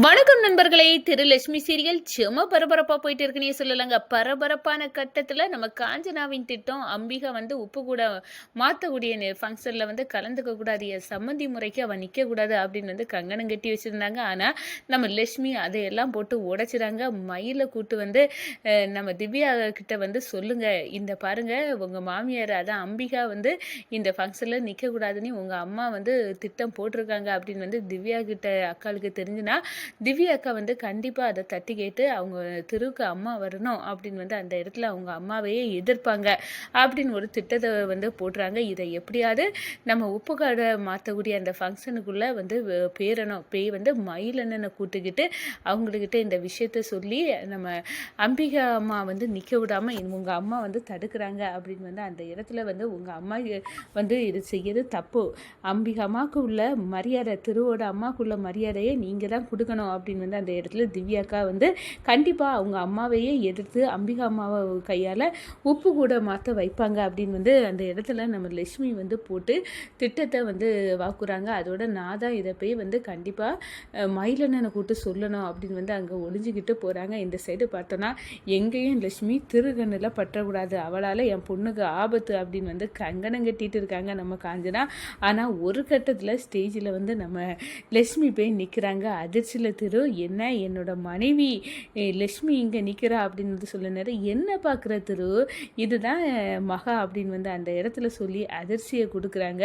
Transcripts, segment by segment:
வணக்கம் நண்பர்களே. திரு லட்சுமி சீரியல் செம பரபரப்பா போயிட்டு இருக்குன்னே சொல்லலாங்க. பரபரப்பான கட்டத்துல நம்ம காஞ்சனாவின் திட்டம் அம்பிகா வந்து உப்பு கூட மாத்தக்கூடிய ஃபங்க்ஷன்ல வந்து கலந்துக்க கூடாது. என் சம்மந்தி முறைக்கு அவன் நிக்க கூடாது அப்படின்னு வந்து கங்கணம் கட்டி வச்சிருந்தாங்க. ஆனா நம்ம லட்சுமி அதையெல்லாம் போட்டு உடைச்சிறாங்க. மயில கூட்டு வந்து நம்ம திவ்யா கிட்ட வந்து சொல்லுங்க. இந்த பாருங்க உங்க மாமியார் அதான் அம்பிகா வந்து இந்த ஃபங்க்ஷன்ல நிக்க கூடாதுன்னு உங்க அம்மா வந்து திட்டம் போட்டிருக்காங்க அப்படின்னு வந்து திவ்யா கிட்ட அக்காளுக்கு தெரிஞ்சுனா திவ்யா அக்கா வந்து கண்டிப்பாக அதை தட்டி கேட்டு அவங்க திருவுக்கு அம்மா வரணும் அப்படின்னு வந்து அந்த இடத்துல அவங்க அம்மாவையே எதிர்ப்பாங்க. அப்படின்னு ஒரு திட்டத்தை வந்து போடுறாங்க. இதை எப்படியாவது நம்ம உப்பு காடை மாற்றக்கூடிய அந்த ஃபங்க்ஷனுக்குள்ளே வந்து பேரணும். பேய் வந்து மயிலண்ணனை கூட்டுக்கிட்டு அவங்கக்கிட்ட இந்த விஷயத்த சொல்லி நம்ம அம்பிகா அம்மா வந்து நிற்க விடாமல் உங்கள் அம்மா வந்து தடுக்கிறாங்க அப்படின்னு வந்து அந்த இடத்துல வந்து உங்கள் அம்மா வந்து இது செய்யறது தப்பு. அம்பிகா அம்மாவுக்கு உள்ள மரியாதை திருவோட அம்மாவுக்குள்ள மரியாதையை நீங்கள் தான் கொடுக்கணும். அப்படின்னு வந்து அந்த இடத்துல திவ்யாக்கா வந்து கண்டிப்பாக அவங்க அம்மாவையே எதிர்த்து அம்பிகா அம்மாவை கையால் உப்பு கூட மாற்ற வைப்பாங்க அப்படின்னு வந்து அந்த இடத்துல நம்ம லட்சுமி வந்து போட்டு திட்டத்தை வந்து வாக்குறாங்க. அதோட நான் தான் இதை போய் வந்து கண்டிப்பாக மயிலண்ணனை கூட்டு சொல்லணும் அப்படின்னு வந்து அங்கே ஒளிஞ்சிக்கிட்டு போகிறாங்க இந்த சைடு பார்த்தோன்னா எங்கேயும் லட்சுமி திருகண்ணில் பற்றக்கூடாது. அவளால் என் பொண்ணுக்கு ஆபத்து அப்படின்னு வந்து கங்கணம் கட்டிட்டு இருக்காங்க நம்ம காஞ்சனா. ஆனால் ஒரு கட்டத்தில் ஸ்டேஜில் வந்து நம்ம லட்சுமி போய் நிற்கிறாங்க பேச்சில் திரு என்ன என்னோட மனைவி லக்ஷ்மி இங்கே நிற்கிறா அப்படின்னு வந்து சொல்ல என்ன பார்க்குற திரு? இதுதான் மகா அப்படின்னு வந்து அந்த இடத்துல சொல்லி அதிர்ச்சியை கொடுக்குறாங்க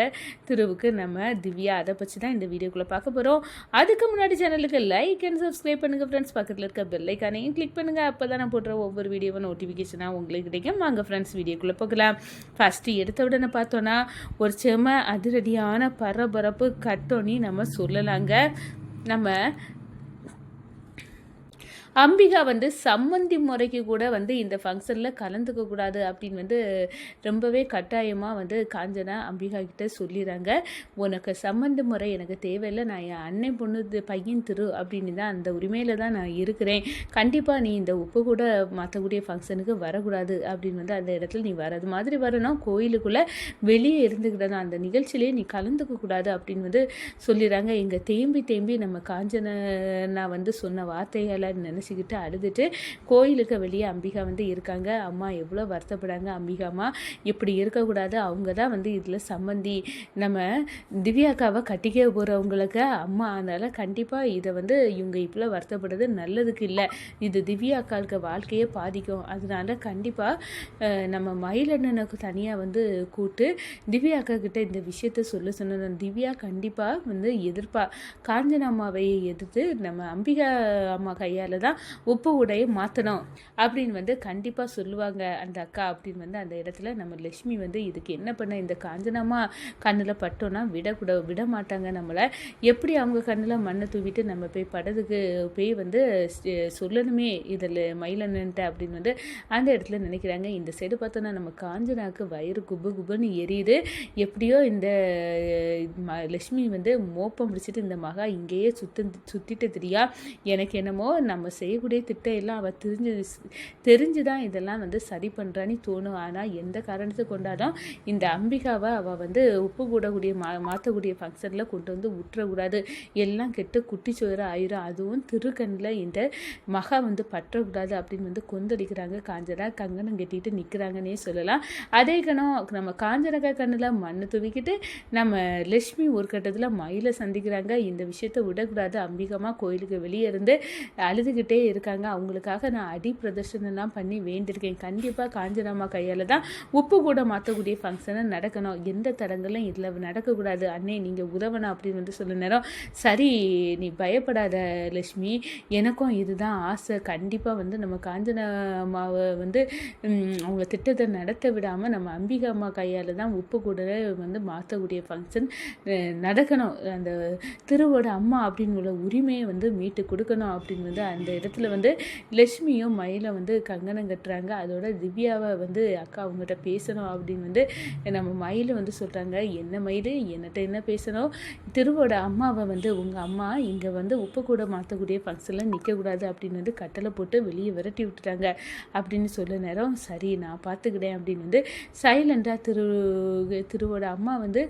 திருவுக்கு நம்ம திவ்யா. அதை பற்றி தான் இந்த வீடியோக்குள்ளே பார்க்க போகிறோம் அதுக்கு முன்னாடி சேனலுக்கு லைக் அண்ட் சப்ஸ்கிரைப் பண்ணுங்கள் ஃப்ரெண்ட்ஸ் பக்கத்தில் இருக்க பெல்லைக்கானையும் கிளிக் பண்ணுங்கள் அப்போ தான் நான் போடுற ஒவ்வொரு வீடியோவும் நோட்டிஃபிகேஷனாக உங்களுக்கு கிடைக்கும். வாங்க ஃப்ரெண்ட்ஸ் வீடியோக்குள்ளே போகலாம். ஃபஸ்ட்டு எடுத்த உடனே பார்த்தோன்னா ஒரு செம அதிரடியான பரபரப்பு கட்டோன்னு நம்ம சொல்லலாங்க. நம்ம அம்பிகா வந்து சம்மந்தி முறைக்கு கூட வந்து இந்த ஃபங்க்ஷனில் கலந்துக்க கூடாது அப்படின்னு வந்து ரொம்பவே கட்டாயமாக வந்து காஞ்சனா அம்பிகா கிட்ட சொல்லிடுறாங்க உனக்கு சம்மந்தி முறை எனக்கு தேவையில்லை நான் என் அண்ணன் பொண்ணு பையன் திரு அப்படின்னு தான் அந்த உரிமையில் தான் நான் இருக்கிறேன். கண்டிப்பாக நீ இந்த உப்பு கூட மாற்றக்கூடிய ஃபங்க்ஷனுக்கு வரக்கூடாது அப்படின்னு வந்து அந்த இடத்துல நீ வரது மாதிரி வரணும். கோயிலுக்குள்ளே வெளியே இருந்துக்கிட்டதான் அந்த நிகழ்ச்சியிலே நீ கலந்துக்க கூடாது அப்படின்னு வந்து சொல்லிடுறாங்க எங்கள் தேம்பி தேம்பி நம்ம காஞ்சனா வந்து சொன்ன வார்த்தைகளை பேசிக்கிட்டு அழுதுட்டு கோயிலுக்கு வெளியே அம்பிகா வந்து இருக்காங்க. அம்மா எவ்வளோ வருத்தப்படாங்க அம்பிகா அம்மா. இப்படி இருக்கக்கூடாது. அவங்க தான் வந்து இதில் சம்மந்தி. நம்ம திவ்யாக்காவை கட்டிக்க போகிறவங்களுக்கு அம்மா அதனால் கண்டிப்பாக இதை வந்து இவங்க இப்போலாம் வருத்தப்படுறது நல்லதுக்கு இல்லை. இது திவ்யா அக்காளுக்கு வாழ்க்கையே பாதிக்கும். அதனால கண்டிப்பாக நம்ம மயிலண்ணனுக்கு தனியாக வந்து கூட்டு திவ்யா அக்கா கிட்ட இந்த விஷயத்த சொல்ல சொன்னது திவ்யா கண்டிப்பாக வந்து எதிர்ப்பா. காஞ்சனா அம்மாவை எதிர்த்து நம்ம அம்பிகா அம்மா கையால் தான் உப்பு உடையை மாற்றணும் அப்படின்னு வந்து கண்டிப்பாக சொல்லுவாங்க அந்த அக்கா அப்படின்னு வந்து அந்த இடத்துல. நம்ம லட்சுமி வந்து இதுக்கு என்ன பண்ண? இந்த காஞ்சனமா கண்ணில் பட்டோன்னா விடக்கூட விட மாட்டாங்க நம்மளை. எப்படி அவங்க கண்ணில் மண்ணை தூவிட்டு நம்ம போய் படத்துக்கு போய் வந்து சொல்லணுமே இதில் மயிலன்னுட்டு அப்படின்னு வந்து அந்த இடத்துல நினைக்கிறாங்க. இந்த சைடு பார்த்தோன்னா நம்ம காஞ்சனாக்கு வயிறு குபு குபுன்னு எரியுது. எப்படியோ இந்த ம- லட்சுமி வந்து மோப்பம் பிடிச்சிட்டு இந்த மகா இங்கேயே சுத்த சுத்திட்டு தெரியா. எனக்கு என்னமோ நம்ம செய்யக்கூடிய திட்டம் எல்லாம் அவள் தெரிஞ்சு தெரிஞ்சு தான் இதெல்லாம் வந்து சரி பண்ணுறான்னு தோணும். ஆனால் எந்த காரணத்தை கொண்டாலும் இந்த அம்பிகாவை அவள் வந்து உப்பு போடக்கூடிய மா மாற்றக்கூடிய ஃபங்க்ஷனில் கொண்டு வந்து விட்டுறக்கூடாது எல்லாம் கெட்டு குட்டி சோறு ஆயிரும். அதுவும் திருக்கண்ணில் இந்த மகா வந்து பற்றக்கூடாது அப்படின்னு வந்து கொந்தளிக்கிறாங்க. காஞ்சனா கங்கணம் கட்டிட்டு நிற்கிறாங்கன்னே சொல்லலாம். அதே கணம் நம்ம காஞ்சனக்கா கண்ணில் மண் துவிக்கிட்டு நம்ம லட்சுமி ஒரு கட்டத்தில் மயிலை சந்திக்கிறாங்க. இந்த விஷயத்தை விடக்கூடாது. அம்பிகமாக கோயிலுக்கு வெளியே இருந்து அழுதுகிட்டு இருக்காங்க. அவங்களுக்காக நான் அடி பிரதர்ஷனெலாம் பண்ணி வேண்டியிருக்கேன். கண்டிப்பாக காஞ்சனாமா கையால் தான் உப்பு கூட மாற்றக்கூடிய ஃபங்க்ஷனை நடக்கணும். எந்த தடங்களும் இதில் நடக்கக்கூடாது. அண்ணே நீங்கள் உதவணும் அப்படின்னு வந்து சொல்ல நேரம் சரி நீ பயப்படாத லட்சுமி. எனக்கும் இதுதான் ஆசை. கண்டிப்பாக வந்து நம்ம காஞ்சனாமாவை அம்மாவை வந்து அவங்க திட்டத்தை நடத்த விடாமல் நம்ம அம்பிகா அம்மா கையால் தான் உப்பு கூட வந்து மாற்றக்கூடிய ஃபங்க்ஷன் நடக்கணும். அந்த திருவோட அம்மா அப்படின்னு உள்ள உரிமையை வந்து மீட்டு கொடுக்கணும் அப்படின்னு வந்து அந்த இடத்துல வந்து லட்சுமியும் மயிலை வந்து கங்கணம் கட்டுறாங்க. அதோட திவ்யாவை வந்து அக்கா அவங்ககிட்ட பேசணும் அப்படின்னு வந்து நம்ம மயில் வந்து சொல்கிறாங்க என்ன மயில்? என்னட்ட என்ன பேசணும்? திருவோட அம்மாவை வந்து உங்கள் அம்மா இங்கே வந்து உப்பு கூட மாற்றக்கூடிய ஃபங்க்ஷனில் நிற்கக்கூடாது அப்படின்னு வந்து கட்டளை போட்டு வெளியே விரட்டி விட்டுட்டாங்க அப்படின்னு சொல்ல நேரம் சரி நான் பார்த்துக்கிட்டேன் அப்படின்னு வந்து சைலண்டாக திரு திருவோட அம்மா வந்து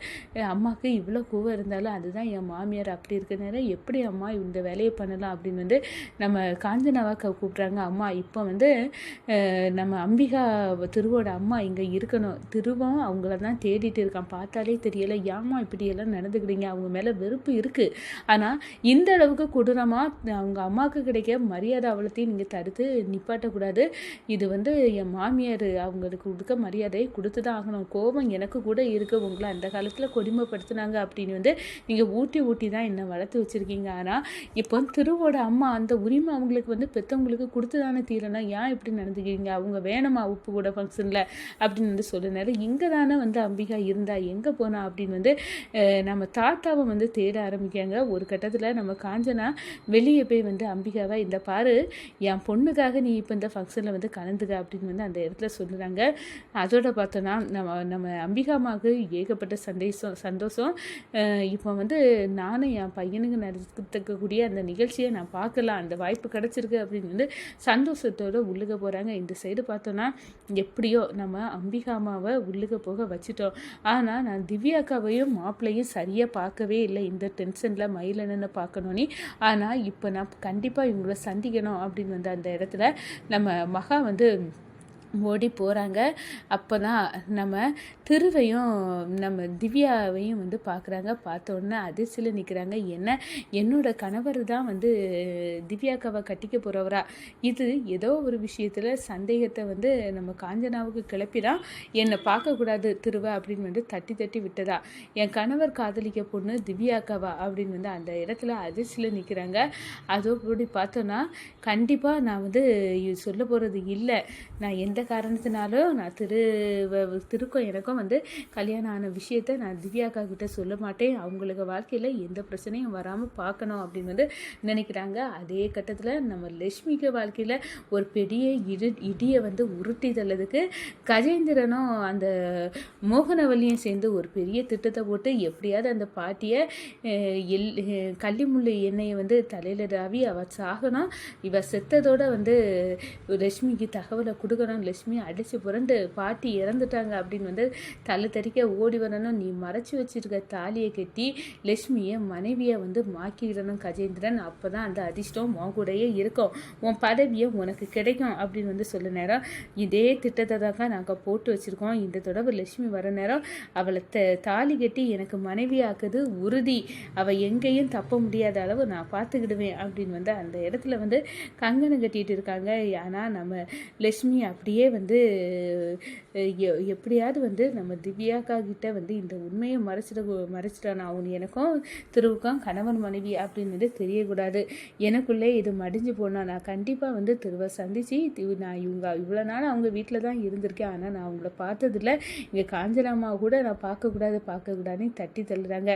அம்மாவுக்கு இவ்வளோ கோவம் இருந்தாலும் அதுதான் என் மாமியார் அப்படி இருக்க நேரம் எப்படி அம்மா இந்த வேலையை பண்ணலாம்? அப்படின்னு வந்து நம்ம காஞ்சனாவை கூப்பிட்றாங்க அம்மா இப்போ வந்து நம்ம அம்பிகா திருவோட அம்மா இங்கே இருக்கணும். திருவம் அவங்கள தான் தேடிட்டு இருக்கான். பார்த்தாலே தெரியல ஏமா இப்படியெல்லாம் நடந்துக்கிறீங்க? அவங்க மேலே வெறுப்பு இருக்குது ஆனால் இந்த அளவுக்கு கொடூரமாக அவங்க அம்மாவுக்கு கிடைக்க மரியாதை அவ்வளோத்தையும் நீங்கள் தடுத்து நிப்பாட்டக்கூடாது. இது வந்து என் மாமியார் அவங்களுக்கு கொடுக்க மரியாதையை கொடுத்து தான் ஆகணும். கோபம் எனக்கு கூட இருக்குது உங்களை அந்த காலத்தில் கொடுமைப்படுத்தினாங்க அப்படின்னு வந்து நீங்கள் ஊட்டி ஊட்டி தான் என்னை வளர்த்து வச்சுருக்கீங்க. ஆனால் இப்போ திருவோட அம்மா அந்த உரிமை அவங்களுக்கு வந்து பெற்றவங்களுக்கு கொடுத்து தானே தீரணும். ஏன் இப்படி நடந்துக்கிறீங்க? அவங்க வேணுமா உப்பு கூட ஃபங்க்ஷனில் அப்படின்னு வந்து சொல்லினார். இங்கே தானே வந்து அம்பிகா இருந்தா எங்கே போனா அப்படின்னு வந்து நம்ம தாத்தாவை வந்து தேட ஆரம்பிக்காங்க ஒரு கட்டத்தில் நம்ம காஞ்சனா வெளியே போய் வந்து அம்பிகாவை இந்த பாரு என் பொண்ணுக்காக நீ இப்போ இந்த ஃபங்க்ஷனில் வந்து கலந்துக்க அப்படின்னு வந்து அந்த இடத்துல சொல்லுறாங்க. அதோட பார்த்தோன்னா நம்ம நம்ம அம்பிகாமாவுக்கு ஏகப்பட்ட சந்தேசம் சந்தோஷம். இப்போ வந்து நானும் என் பையனுக்கு நடக்கக்கூடிய அந்த நிகழ்ச்சியை நான் பார்க்கலாம். அந்த வாய்ப்பு கிடச்சிருக்கு அப்படின்னு வந்து சந்தோஷத்தோடு உள்ளுக போகிறாங்க இந்த சைடு பார்த்தோன்னா எப்படியோ நம்ம அம்பிகாமாவை உள்ளுக போக வச்சுட்டோம். ஆனால் நான் திவ்யாக்காவையும் மாப்பிள்ளையும் சரியாக பார்க்கவே இல்லை. இந்த டென்ஷனில் மயிலனன்னு பார்க்கணுன்னு ஆனால் இப்போ நான் கண்டிப்பாக இவங்கள சந்திக்கணும் அப்படின்னு வந்து அந்த இடத்துல நம்ம மகா வந்து ஓடி போகிறாங்க அப்போ தான் நம்ம திருவையும் நம்ம திவ்யாவையும் வந்து பார்க்குறாங்க பார்த்த உடனே அதிர்ச்சியில் நிற்கிறாங்க என்ன? என்னோட கணவர் தான் வந்து திவ்யாக்காவை கட்டிக்க போகிறவரா இது ஏதோ ஒரு விஷயத்தில் சந்தேகத்தை வந்து நம்ம காஞ்சனாவுக்கு கிளப்பிதான் என்னை பார்க்கக்கூடாது திருவை அப்படின்னு வந்து தட்டி தட்டி விட்டதா? என் கணவர் காதலிக்க பொண்ணு திவ்யாக்காவா? அப்படின்னு வந்து அந்த இடத்துல அதிர்ச்சியில் நிற்கிறாங்க அதோ அப்படி பார்த்தோன்னா கண்டிப்பாக நான் வந்து சொல்ல போகிறது இல்லை. நான் எந்த காரணத்தினாலும் நான் திரு திருக்கும் எனக்கும் வந்து கல்யாணம் ஆன விஷயத்த நான் திவ்யாக்கா கிட்ட சொல்ல மாட்டேன். அவங்களுக்கு வாழ்க்கையில் எந்த பிரச்சனையும் வராமல் பார்க்கணும் அப்படின்னு வந்து நினைக்கிறாங்க. அதே கட்டத்தில் நம்ம லட்சுமிக்கு வாழ்க்கையில் ஒரு பெரிய இடி இடியை வந்து உருட்டி தள்ளதுக்கு கஜேந்திரனும் அந்த மோகனவல்லியும் சேர்ந்து ஒரு பெரிய திட்டத்தை போட்டு எப்படியாவது அந்த பாட்டியை எல் கள்ளிமுள்ளு எண்ணெயை வந்து தலையில் ராவி அவள் சாகணும். இவ செத்ததோட வந்து லட்சுமிக்கு தகவலை கொடுக்கணும் லட்சுமி அடித்து புரண்டு பாட்டி இறந்துட்டாங்க அப்படின்னு வந்து தலை தறிக்க ஓடி வரணும். நீ மறைச்சி வச்சிருக்க தாலியை கட்டி லட்சுமியை மனைவியை வந்து மாக்கிடணும் கஜேந்திரன். அப்போ தான் அந்த அதிர்ஷ்டம் உன் கூடயே இருக்கும். உன் பதவியை உனக்கு கிடைக்கும் அப்படின்னு வந்து சொல்ல நேரம். இதே திட்டத்தை தாங்க நாங்கள் போட்டு வச்சுருக்கோம். இந்த தொடர்பு லட்சுமி வர நேரம் அவளை த தாலி கட்டி எனக்கு மனைவியாக்குது உறுதி. அவள் எங்கேயும் தப்ப முடியாத அளவு நான் பார்த்துக்கிடுவேன் அப்படின்னு வந்து அந்த இடத்துல வந்து கங்கணம் கட்டிகிட்டு இருக்காங்க. ஆனால் நம்ம லட்சுமி அப்படியே வந்து எப்படியாவது வந்து நம்ம திவ்யாக்கா கிட்ட வந்து இந்த உண்மையை மறைச்சிட மறைச்சிட்டானா? அவன் எனக்கும் திருவுக்கும் கணவன் மனைவி அப்படின்னு தெரியக்கூடாது. எனக்குள்ளே இது மடிஞ்சு போனால் நான் கண்டிப்பாக வந்து திருவை சந்தித்து நான் இவங்க இவ்வளோ நாள் அவங்க வீட்டில் தான் இருந்திருக்கேன். ஆனால் நான் அவங்கள பார்த்ததில்ல. இங்கே காஞ்சலாமா கூட நான் பார்க்கக்கூடாது பார்க்கக்கூடாதுன்னு தட்டி தள்ளுறாங்க.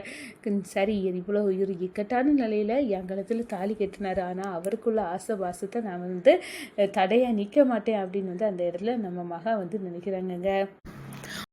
சரி இவ்வளோ ஒரு இக்கட்டான நிலையில் என் தாலி கட்டினார். ஆனால் அவருக்குள்ள ஆசை வாசத்தை நான் வந்து தடையாக நிற்க மாட்டேன் அப்படின்னு வந்து அந்த இடத்துல நம்ம மகா வந்து நினைக்கிறாங்க. நினைக்கிறாங்கங்க